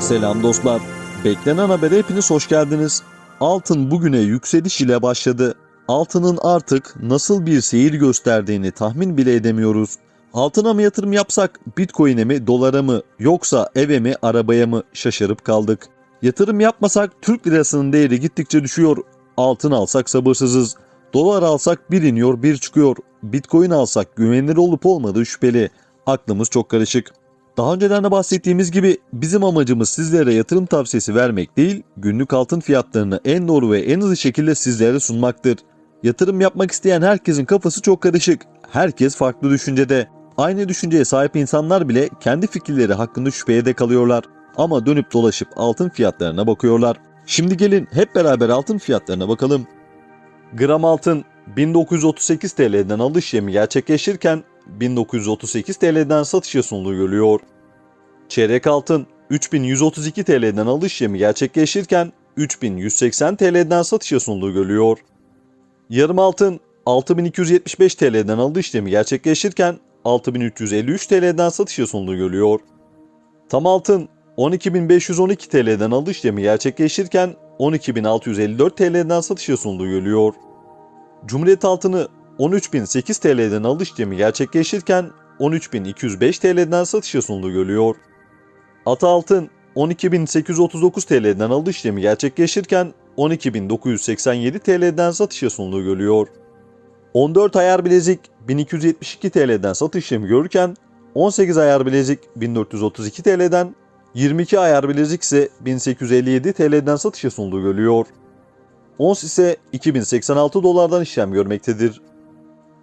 Selam dostlar. Beklenen habere hepiniz hoş geldiniz. Altın bugüne yükseliş ile başladı. Altının artık nasıl bir seyir gösterdiğini tahmin bile edemiyoruz. Altına mı yatırım yapsak, bitcoin'e mi, dolara mı, yoksa eve mi, arabaya mı şaşırıp kaldık. Yatırım yapmasak Türk lirasının değeri gittikçe düşüyor. Altın alsak sabırsızız. Dolar alsak bir iniyor bir çıkıyor. Bitcoin alsak güvenilir olup olmadığı şüpheli. Aklımız çok karışık. Daha önceden de bahsettiğimiz gibi bizim amacımız sizlere yatırım tavsiyesi vermek değil, günlük altın fiyatlarını en doğru ve en hızlı şekilde sizlere sunmaktır. Yatırım yapmak isteyen herkesin kafası çok karışık. Herkes farklı düşüncede. Aynı düşünceye sahip insanlar bile kendi fikirleri hakkında şüpheye de kalıyorlar. Ama dönüp dolaşıp altın fiyatlarına bakıyorlar. Şimdi gelin hep beraber altın fiyatlarına bakalım. Gram altın 1938 TL'den alış işlemi gerçekleşirken 1938 TL'den satışa sunduğu görülüyor. Çeyrek altın 3132 TL'den alış işlemi gerçekleşirken 3180 TL'den satışa sunduğu görülüyor. Yarım altın 6275 TL'den alış işlemi gerçekleşirken 6353 TL'den satışa sunduğu görülüyor. Tam altın 12512 TL'den alış işlemi gerçekleşirken 12654 TL'den satışa sunduğu görülüyor. Cumhuriyet altını 13.008 TL'den alış işlemi gerçekleşirken 13.205 TL'den satışa sunduğu görülüyor. Ata altın 12.839 TL'den alış işlemi gerçekleşirken 12.987 TL'den satışa sunduğu görülüyor. 14 ayar bilezik 1272 TL'den satış işlemi görürken 18 ayar bilezik 1432 TL'den 22 ayar bilezik ise 1857 TL'den satışa sunduğu görülüyor. Ons ise 2086 dolardan işlem görmektedir.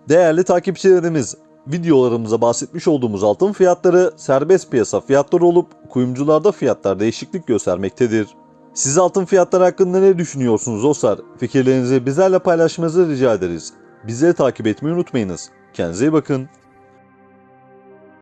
Değerli takipçilerimiz, videolarımıza bahsetmiş olduğumuz altın fiyatları serbest piyasa fiyatları olup kuyumcularda fiyatlar değişiklik göstermektedir. Siz altın fiyatları hakkında ne düşünüyorsunuz dostlar? Fikirlerinizi bizlerle paylaşmanızı rica ederiz. Bizleri takip etmeyi unutmayınız. Kendinize iyi bakın.